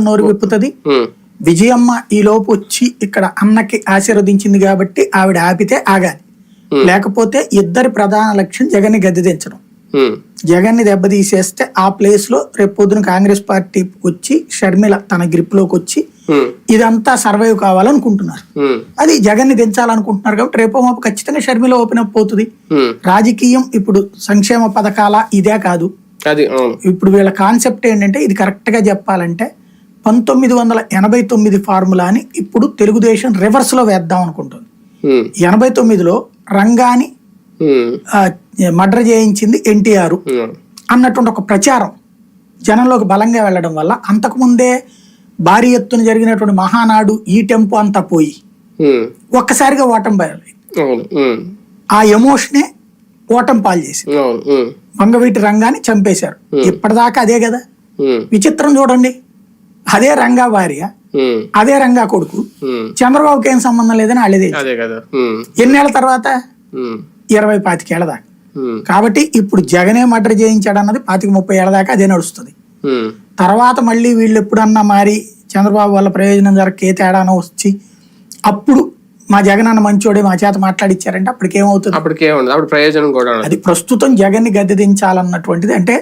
నోరు విప్పుతుంది. విజయమ్మ ఈ లోపు వచ్చి ఇక్కడ అన్నకి ఆశీర్వదించింది కాబట్టి ఆవిడ ఆపితే ఆగాలి. లేకపోతే ఇద్దరి ప్రధాన లక్ష్యం జగన్ని గద్దె దించడం ఉమ్, జగన్ని దెబ్బతీసేస్తే ఆ ప్లేస్లో రేపు పొద్దున కాంగ్రెస్ పార్టీ వచ్చి షర్మిల తన గ్రిప్లోకి వచ్చి ఇదంతా సర్వైవ్ కావాలనుకుంటున్నారు. అది జగన్ని దించాలనుకుంటున్నారు కాబట్టి రేపో మాపు ఖచ్చితంగా షర్మిల ఓపెన్ అప్ అవుతుంది. రాజకీయం ఇప్పుడు సంక్షేమ పథకాల ఇదే కాదు. ఇప్పుడు వీళ్ళ కాన్సెప్ట్ ఏంటంటే ఇది కరెక్ట్గా చెప్పాలంటే పంతొమ్మిది వందల ఎనభై తొమ్మిది ఫార్ములాని ఇప్పుడు తెలుగుదేశం రివర్స్లో వేద్దాం అనుకుంటుంది. ఎనభై తొమ్మిదిలో రంగాని మర్డర్ చేయించింది ఎన్టీఆర్ అన్నటువంటి ఒక ప్రచారం జనంలోకి బలంగా వెళ్ళడం వల్ల అంతకుముందే భారీ ఎత్తున జరిగినటువంటి మహానాడు ఈ టెంపో అంతా పోయి ఒక్కసారిగా ఓటం బయలు ఆ ఎమోషనే ఓటం పాలు ఉమ్, వంగవీటి రంగాన్ని చంపేశారు. ఇప్పటిదాకా అదే కదా? విచిత్రం చూడండి. అదే రంగా భార్య అదే రంగా కొడుకు. చంద్రబాబుకి ఏం సంబంధం లేదని వాళ్ళేది అదే కదా. ఉమ్, ఎన్నేళ్ళ తర్వాత? ఇరవై పాతికేళ్ళ దాకా. కాబట్టి ఇప్పుడు జగనే మర్డర్ చేయించాడు అన్నది పాతిక ముప్పై ఏళ్ళ దాకా అదే నడుస్తుంది. తర్వాత మళ్ళీ వీళ్ళు ఎప్పుడన్నా మారి చంద్రబాబు వల్ల ప్రయోజనం జరగక తేడానో వచ్చి అప్పుడు మా జగన్ అన్న మంచోడే మా చేత మాట్లాడిచ్చారంటే అప్పటికి ఏమవుతుంది? అప్పటికే ఉండదు అప్పుడు ప్రయోజనం కూడా అది ప్రస్తుతం జగన్ని గద్దె దించాలన్నటువంటిది. అంటే